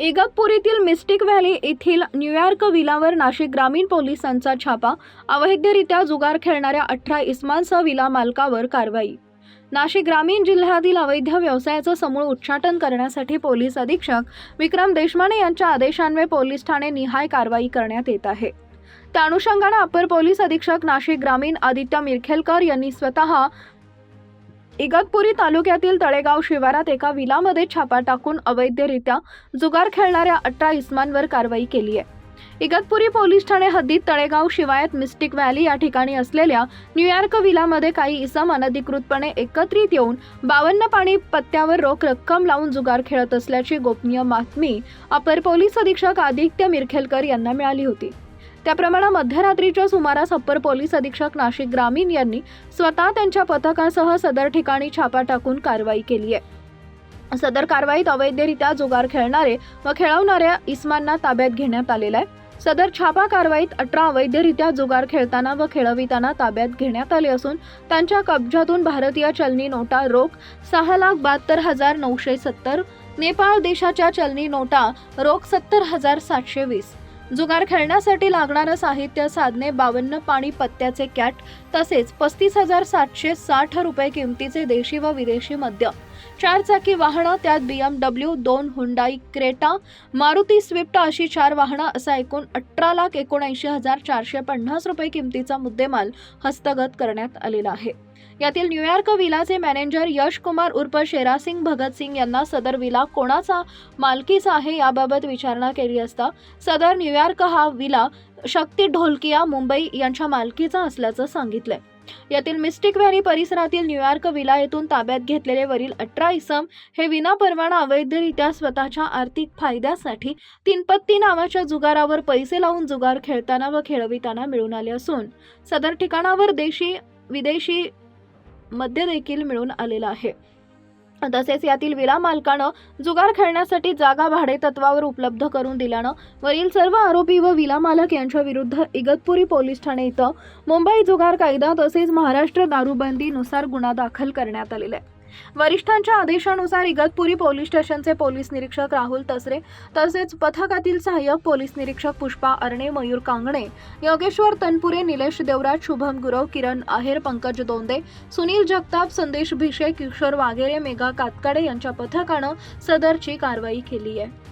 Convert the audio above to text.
इगतपुरीतील mistake valley येथील New York विलावर नाशिक ग्रामीण पोलिसांचा छापा अवैधरित्या जुगार खेळणाऱ्या अठरा इस्मानसह विला मालकावर कारवाई. नाशिक ग्रामीण जिल्ह्यातील अवैध व्यवसायाचं समूळ उच्चाटन करण्यासाठी पोलीस अधीक्षक विक्रम देशमाने यांच्या आदेशान्वये पोलीस ठाणे निहाय कारवाई करण्यात येत आहे. त्या अनुषंगाने अपर पोलीस अधीक्षक नाशिक ग्रामीण आदित्य मिरखेलकर यांनी स्वतः इगतपुरी तालुक्यातील तळेगाव शिवारात एका विलामध्ये छापा टाकून अवैधरित्या जुगार खेळणाऱ्या अठरा इस्मांवर कारवाई केली आहे. इगतपुरी पोलीस ठाणे हद्दीत तळेगाव शिवायात मिस्टिक व्हॅली या ठिकाणी असलेल्या न्यूयॉर्क विलामध्ये काही इसम अनधिकृतपणे एकत्रित येऊन बावन्न पाणी पत्त्यावर रोख रक्कम लावून जुगार खेळत असल्याची गोपनीय बातमी अपर पोलीस अधीक्षक आदित्य मिरखेलकर यांना मिळाली होती. त्याप्रमाणे मध्यरात्रीच्या सुमारास अप्पर पोलीस अधीक्षक नाशिक ग्रामीण यांनी स्वतः त्यांच्या पथकासह सदर ठिकाणी छापा टाकून कारवाई केली आहे. सदर कारवाईत अवैधरित्या जुगार खेळणारे व खेळवणाऱ्या इस्मांना ताब्यात घेण्यात आलेला आहे. सदर छापा कारवाईत अठरा अवैधरित्या जुगार खेळताना व खेळविताना ताब्यात घेण्यात आले असून त्यांच्या कब्जातून भारतीय चलनी नोटा रोख सहा लाख बहात्तर हजार नऊशे सत्तर नेपाळ देशाच्या चलनी नोटा रोख सत्तर हजार सातशे वीस जुगार खेळण्यासाठी लागणारं साहित्य साधने बावन्न पाणी पत्त्याचे कॅट तसेच पस्तीस हजार सातशे साठ रुपये किमतीचे देशी व विदेशी मद्य. चार चाकी वाहनं त्यात बी एम डब्ल्यू दोन हुंडाई क्रेटा मारुती स्विफ्ट अशी चार वाहनं असा एकूण अठरा लाख एकोणऐंशी हजार चारशे पन्नास रुपये किमतीचा मुद्देमाल हस्तगत करण्यात आलेला आहे. यातील न्यूयॉर्क विलाचे मॅनेजर यश कुमार उर्फ शेरासिंग भगतसिंग यांना सदर विला कोणाचा मालकीचा आहे याबाबत विचारणा केली असता सदर न्यूयॉर्क हा विला शक्ती ढोलकिया मुंबई यांच्या मालकीचा असल्याचं सांगितलंय. यातील मिस्टिक व्हॅली परिसरातील न्यूयॉर्क विला येथून ताब्यात घेतलेले वरील अठरा इसम हे विनापरवाना अवैधरित्या स्वतःच्या आर्थिक फायद्यासाठी तीनपत्ती नावाच्या जुगारावर पैसे लावून जुगार खेळताना व खेळविताना मिळून आले असून सदर ठिकाणावर देशी विदेशी मद्य देखील मिळून आलेला आहे. तसेच यातील विला मालकानं जुगार खेळण्यासाठी जागा भाडे तत्वावर उपलब्ध करून दिल्यानं वरील सर्व आरोपी व विला मालक यांच्या विरुद्ध इगतपुरी पोलीस ठाणे इथं मुंबई जुगार कायदा तसेच महाराष्ट्र दारूबंदीनुसार गुन्हा दाखल करण्यात आलेला आहे. वरिष्ठांच्या आदेशानुसार इगतपुरी पोलीस स्टेशनचे पोलीस निरीक्षक राहुल तसरे तसेच पथकातील सहाय्यक पोलीस निरीक्षक पुष्पा अर्णे मयूर कांगणे योगेश्वर तनपुरे निलेश देवराज शुभम गुरव किरण आहेर पंकज दोंदे सुनील जगताप संदेश भिषे किशोर वाघेरे मेघा कातकाडे यांच्या पथकानं सदरची कारवाई केली आहे.